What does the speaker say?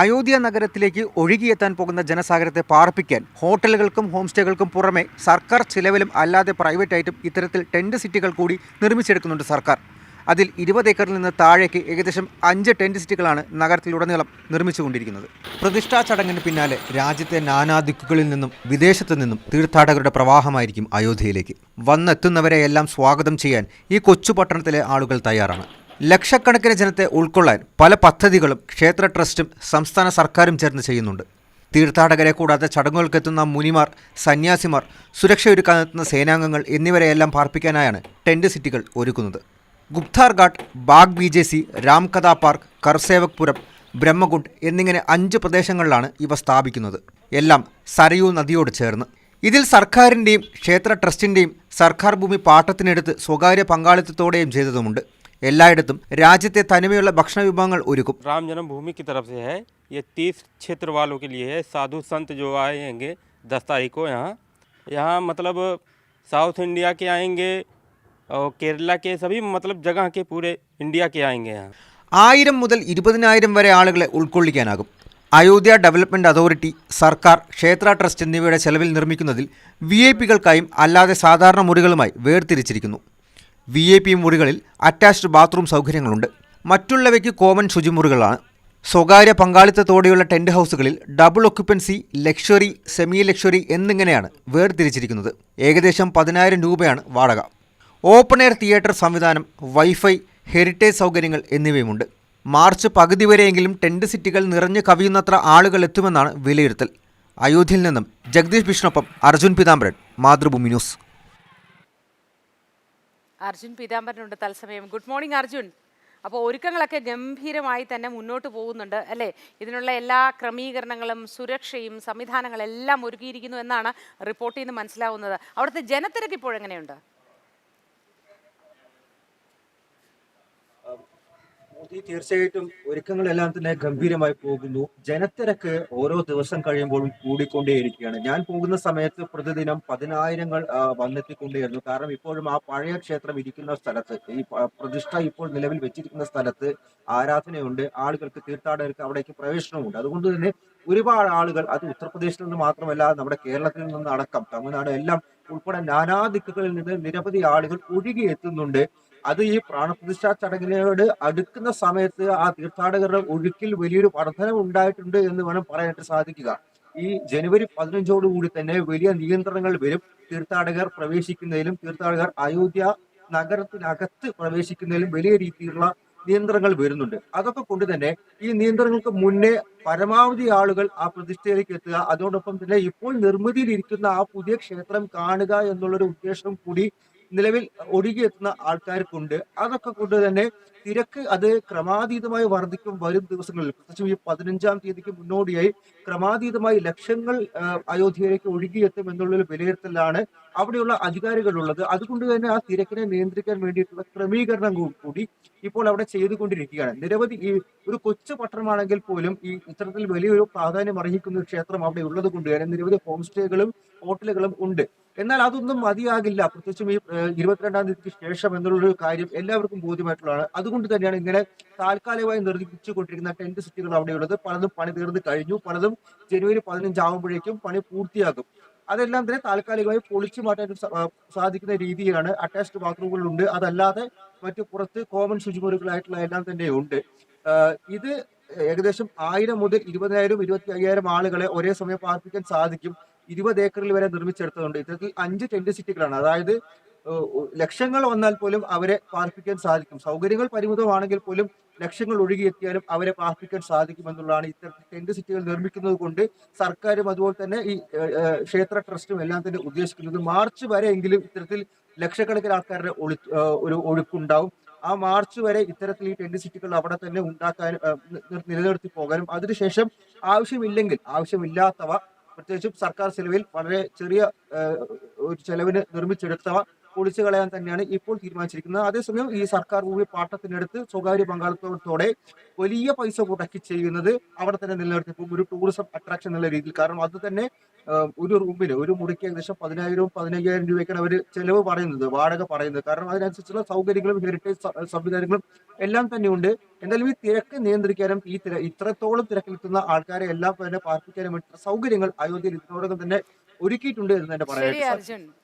അയോധ്യ നഗരത്തിലേക്ക് ഒഴുകിയെത്താൻ പോകുന്ന ജനസാഗരത്തെ പാർപ്പിക്കാൻ ഹോട്ടലുകൾക്കും ഹോം സ്റ്റേകൾക്കും പുറമെ സർക്കാർ ചിലവിലും അല്ലാതെ പ്രൈവറ്റായിട്ടും ഇത്തരത്തിൽ ടെന്റ് സിറ്റികൾ കൂടി നിർമ്മിച്ചെടുക്കുന്നുണ്ട് സർക്കാർ. അതിൽ ഇരുപത് ഏക്കറിൽ നിന്ന് താഴേക്ക് ഏകദേശം അഞ്ച് ടെന്റ് സിറ്റികളാണ് നഗരത്തിലുടനീളം നിർമ്മിച്ചുകൊണ്ടിരിക്കുന്നത്. പ്രതിഷ്ഠാ ചടങ്ങിന് പിന്നാലെ രാജ്യത്തെ നാനാദിക്കുകളിൽ നിന്നും വിദേശത്തു നിന്നും തീർത്ഥാടകരുടെ പ്രവാഹമായിരിക്കും അയോധ്യയിലേക്ക്. വന്നെത്തുന്നവരെയെല്ലാം സ്വാഗതം ചെയ്യാൻ ഈ കൊച്ചു പട്ടണത്തിലെ ആളുകൾ തയ്യാറാണ്. ലക്ഷക്കണക്കിന് ജനത്തെ ഉൾക്കൊള്ളാൻ പല പദ്ധതികളും ക്ഷേത്ര ട്രസ്റ്റും സംസ്ഥാന സർക്കാരും ചേർന്ന് ചെയ്യുന്നുണ്ട്. തീർത്ഥാടകരെ കൂടാതെ ചടങ്ങുകൾക്കെത്തുന്ന മുനിമാർ സന്യാസിമാർ സുരക്ഷയൊരുക്കാനെത്തുന്ന സേനാംഗങ്ങൾ എന്നിവരെയെല്ലാം പാർപ്പിക്കാനായാണ് ടെന്റ് സിറ്റികൾ ഒരുക്കുന്നത്. Guptar Ghat Bagh B J C Ramkatha park Karsevakpuram Brahmakund എന്നിങ്ങനെ അഞ്ച് പ്രദേശങ്ങളിലാണ് ഇവ സ്ഥാപിക്കുന്നത്. എല്ലാം സരയൂ നദിയോട് ചേർന്ന്. ഇതിൽ സർക്കാരിന്റെയും ക്ഷേത്ര ട്രസ്റ്റിന്റെയും സർക്കാർ ഭൂമി പാട്ടത്തിനെടുത്ത് സ്വകാര്യ പങ്കാളിത്തത്തോടെയും ചെയ്തതുമുണ്ട്. എല്ലായിടത്തും രാജ്യത്തെ തനിമയുള്ള ഭക്ഷണ വിഭവങ്ങൾ ഒരുക്കും राम जन्मभूमि की तरफ से है ये तीर्थ क्षेत्र वालों के लिए है साधु संत जो आएंगे दस तारीख को यहाँ यहाँ मतलब साउथ इंडिया के आएंगे और केरला के सभी मतलब जगह के पूरे इंडिया के आएंगे यहाँ ആയിരം മുതൽ ഇരുപതിനായിരം വരെ ആളുകളെ ഉൾക്കൊള്ളിക്കാനാകും അയോധ്യ ഡെവലപ്മെൻറ്റ് അതോറിറ്റി സർക്കാർ ക്ഷേത്ര ട്രസ്റ്റ് എന്നിവയുടെ ചെലവിൽ നിർമ്മിക്കുന്നതിൽ വി ഐ പികൾക്കായും അല്ലാതെ സാധാരണ മുറികളുമായി വേർതിരിച്ചിരിക്കുന്നു വി ഐ പി മുറികളിൽ അറ്റാച്ച്ഡ് ബാത്റൂം സൗകര്യങ്ങളുണ്ട്. മറ്റുള്ളവയ്ക്ക് കോമൺ ശുചിമുറികളാണ്. സ്വകാര്യ പങ്കാളിത്തത്തോടെയുള്ള tent ഹൗസുകളിൽ double occupancy luxury semi luxury എന്നിങ്ങനെയാണ് വേർതിരിച്ചിരിക്കുന്നത്. ഏകദേശം പതിനായിരം രൂപയാണ് വാടക. ഓപ്പൺ എയർ തിയേറ്റർ സംവിധാനം വൈഫൈ ഹെറിറ്റേജ് സൗകര്യങ്ങൾ എന്നിവയുമുണ്ട്. മാർച്ച് പകുതി വരെയെങ്കിലും ടെന്റ് സിറ്റികൾ നിറഞ്ഞു കവിയുന്നത്ര ആളുകൾ എത്തുമെന്നാണ് വിലയിരുത്തൽ. അയോധ്യയിൽ നിന്നും ജഗദീഷ് ബിഷ്ണൊപ്പം അർജുൻ പിതാംബരൻ മാതൃഭൂമി ന്യൂസ്. അർജുൻ പീതാംബരനുണ്ട് തത്സമയം. Good morning Arjun. അപ്പോൾ ഒരുക്കങ്ങളൊക്കെ ഗംഭീരമായി തന്നെ മുന്നോട്ട് പോകുന്നുണ്ട് അല്ലേ? ഇതിനുള്ള എല്ലാ ക്രമീകരണങ്ങളും സുരക്ഷയും സംവിധാനങ്ങളെല്ലാം ഒരുക്കിയിരിക്കുന്നു എന്നാണ് റിപ്പോർട്ടിൽ നിന്ന് മനസ്സിലാവുന്നത്. അവിടുത്തെ ജനത്തിരക്ക് ഇപ്പോൾ തീർച്ചയായിട്ടും ഒരുക്കങ്ങളെല്ലാം തന്നെ ഗംഭീരമായി പോകുന്നു. ജനത്തിരക്ക് ഓരോ ദിവസം കഴിയുമ്പോഴും കൂടിക്കൊണ്ടേയിരിക്കുകയാണ്. ഞാൻ പോകുന്ന സമയത്ത് പ്രതിദിനം പതിനായിരങ്ങൾ വന്നെത്തിക്കൊണ്ടേയിരുന്നു. കാരണം ഇപ്പോഴും ആ പഴയ ക്ഷേത്രം ഇരിക്കുന്ന സ്ഥലത്ത് ഈ പ്രതിഷ്ഠ ഇപ്പോൾ നിലവിൽ വെച്ചിരിക്കുന്ന സ്ഥലത്ത് ആരാധനയുണ്ട്. ആളുകൾക്ക് തീർത്ഥാടകർക്ക് അവിടേക്ക് പ്രവേശനമുണ്ട് അതുകൊണ്ട് തന്നെ ഒരുപാട് ആളുകൾ അത് ഉത്തർപ്രദേശിൽ നിന്ന് മാത്രമല്ല നമ്മുടെ കേരളത്തിൽ നിന്ന് അടക്കം തമിഴ്നാട് എല്ലാം ഉൾപ്പെടെ നാനാ ദിക്കുകളിൽ നിന്ന് നിരവധി ആളുകൾ ഒഴുകി എത്തുന്നുണ്ട് അത് ഈ പ്രാണപ്രതിഷ്ഠാ ചടങ്ങിനോട് അടുക്കുന്ന സമയത്ത് ആ തീർത്ഥാടകരുടെ ഒഴുക്കിൽ വലിയൊരു വർധനം ഉണ്ടായിട്ടുണ്ട് എന്ന് വേണം പറയാനായിട്ട് സാധിക്കുക. ഈ ജനുവരി പതിനഞ്ചോടുകൂടി തന്നെ വലിയ നിയന്ത്രണങ്ങൾ വരും. തീർത്ഥാടകർ പ്രവേശിക്കുന്നതിലും തീർത്ഥാടകർ അയോധ്യ നഗരത്തിനകത്ത് പ്രവേശിക്കുന്നതിലും വലിയ രീതിയിലുള്ള നിയന്ത്രണങ്ങൾ വരുന്നുണ്ട്. അതൊക്കെ കൊണ്ട് തന്നെ ഈ നിയന്ത്രണങ്ങൾക്ക് മുന്നേ പരമാവധി ആളുകൾ ആ പ്രതിഷ്ഠയിലേക്ക് എത്തുക. അതോടൊപ്പം തന്നെ ഇപ്പോൾ നിർമ്മിതിയിലിരിക്കുന്ന ആ പുതിയ ക്ഷേത്രം കാണുക എന്നുള്ളൊരു ഉദ്ദേശം കൂടി നിലവിൽ ഒഴുകിയെത്തുന്ന ആൾക്കാർക്കുണ്ട്. അതൊക്കെ കൊണ്ട് തന്നെ തിരക്ക് അത് ക്രമാതീതമായി വർദ്ധിക്കും വരും ദിവസങ്ങളിൽ. പ്രത്യേകിച്ചും ഈ പതിനഞ്ചാം തീയതിക്ക് മുന്നോടിയായി ക്രമാതീതമായി ലക്ഷങ്ങൾ അയോധ്യയിലേക്ക് ഒഴുകിയെത്തും എന്നുള്ളൊരു വിലയിരുത്തലാണ് അവിടെയുള്ള അധികാരികളുള്ളത്. അതുകൊണ്ട് തന്നെ ആ തിരക്കിനെ നിയന്ത്രിക്കാൻ വേണ്ടിയിട്ടുള്ള ക്രമീകരണം കൂടി ഇപ്പോൾ അവിടെ ചെയ്തുകൊണ്ടിരിക്കുകയാണ്. നിരവധി ഈ ഒരു കൊച്ചു പട്ടണമാണെങ്കിൽ പോലും ഈ ഇത്തരത്തിൽ വലിയൊരു പ്രാധാന്യം അർഹിക്കുന്ന ക്ഷേത്രം അവിടെ ഉള്ളത് കൊണ്ട് തന്നെ നിരവധി ഹോം സ്റ്റേകളും ഹോട്ടലുകളും ഉണ്ട്. എന്നാൽ അതൊന്നും മതിയാകില്ല. പ്രത്യേകിച്ചും ഈ ഇരുപത്തിരണ്ടാം തീയതിക്ക് ശേഷം എന്നുള്ളൊരു കാര്യം എല്ലാവർക്കും ബോധ്യമായിട്ടുള്ളതാണ്. അതുകൊണ്ട് തന്നെയാണ് ഇങ്ങനെ താൽക്കാലികമായി നിർമ്മിച്ചുകൊണ്ടിരിക്കുന്ന ടെന്റ് സിറ്റികൾ അവിടെയുള്ളത്. പലതും പണി തീർന്ന് കഴിഞ്ഞു. പലതും ജനുവരി പതിനഞ്ചാവുമ്പോഴേക്കും പണി പൂർത്തിയാകും. അതെല്ലാം തന്നെ താൽക്കാലികമായി പൊളിച്ചു മാറ്റാൻ സാധിക്കുന്ന രീതിയിലാണ് അറ്റാച്ച്ഡ് ബാത്റൂമുകളുണ്ട്. അതല്ലാതെ മറ്റു പുറത്ത് കോമൺ ശുചിമുറികളായിട്ടുള്ള എല്ലാം തന്നെ ഉണ്ട്. ഇത് ഏകദേശം ആയിരം മുതൽ ഇരുപതിനായിരം ഇരുപത്തി അയ്യായിരം ആളുകളെ ഒരേ സമയം പാർപ്പിക്കാൻ സാധിക്കും. ഇരുപത് ഏക്കറിൽ വരെ നിർമ്മിച്ചെടുത്തതുണ്ട്. ഇത്തരത്തിൽ അഞ്ച് ടെന്റ് സിറ്റികളാണ്. അതായത് ലക്ഷങ്ങൾ വന്നാൽ പോലും അവരെ പാർപ്പിക്കാൻ സാധിക്കും. സൗകര്യങ്ങൾ പരിമിതമാണെങ്കിൽ പോലും ലക്ഷങ്ങൾ ഒഴുകിയെത്തിയാലും അവരെ പാർപ്പിക്കാൻ സാധിക്കുമെന്നുള്ളതാണ് ഇത്തരത്തിൽ ടെന്റ് സിറ്റികൾ നിർമ്മിക്കുന്നത് കൊണ്ട് സർക്കാരും അതുപോലെ തന്നെ ഈ ക്ഷേത്ര ട്രസ്റ്റും എല്ലാം തന്നെ ഉദ്ദേശിക്കുന്നത്. മാർച്ച് വരെ എങ്കിലും ഇത്തരത്തിൽ ലക്ഷക്കണക്കിന് ആൾക്കാരുടെ ഒളി ഒരു ഒഴുക്കുണ്ടാവും. ആ മാർച്ച് വരെ ഇത്തരത്തിൽ ഈ ടെന്റ് സിറ്റികൾ അവിടെ തന്നെ ഉണ്ടാക്കാനും നിലനിർത്തി പോകാനും അതിനുശേഷം ആവശ്യമില്ലെങ്കിൽ ആവശ്യമില്ലാത്തവ പ്രത്യേകിച്ചും സർക്കാർ ചെലവിൽ വളരെ ചെറിയ ഒരു ചെലവിന് നിർമ്മിച്ചെടുത്തവ പൊളിച്ചു കളയാൻ തന്നെയാണ് ഇപ്പോൾ തീരുമാനിച്ചിരിക്കുന്നത്. അതേസമയം ഈ സർക്കാർ ഭൂമി പാട്ടത്തിനെടുത്ത് സ്വകാര്യ പങ്കാളിത്തത്തോടെ വലിയ പൈസ മുടക്കി ചെയ്യുന്നത് അവിടെ തന്നെ നിലനിർത്തിപ്പോ ഒരു ടൂറിസം അട്രാക്ഷൻ എന്നുള്ള രീതിയിൽ. കാരണം അത് തന്നെ ഒരു റൂമിന് ഒരു മുറിക്ക് ഏകദേശം പതിനായിരവും പതിനയ്യായിരം രൂപയ്ക്കാണ് അവർ ചെലവ് പറയുന്നത് വാടക പറയുന്നത്. കാരണം അതിനനുസരിച്ചുള്ള സൗകര്യങ്ങളും ഹെറിറ്റേജ് സംവിധാനങ്ങളും എല്ലാം തന്നെയുണ്ട്. എന്തായാലും ഈ തിരക്ക് നിയന്ത്രിക്കാനും ഈ തിര ഇത്രത്തോളം തിരക്കിലെത്തുന്ന ആൾക്കാരെ എല്ലാം തന്നെ പാർപ്പിക്കാനും വേണ്ടി സൗകര്യങ്ങൾ അയോധ്യയിൽ ഇതിനോടകം തന്നെ ഒരുക്കിയിട്ടുണ്ട് എന്ന് തന്നെ. അർജുൻ.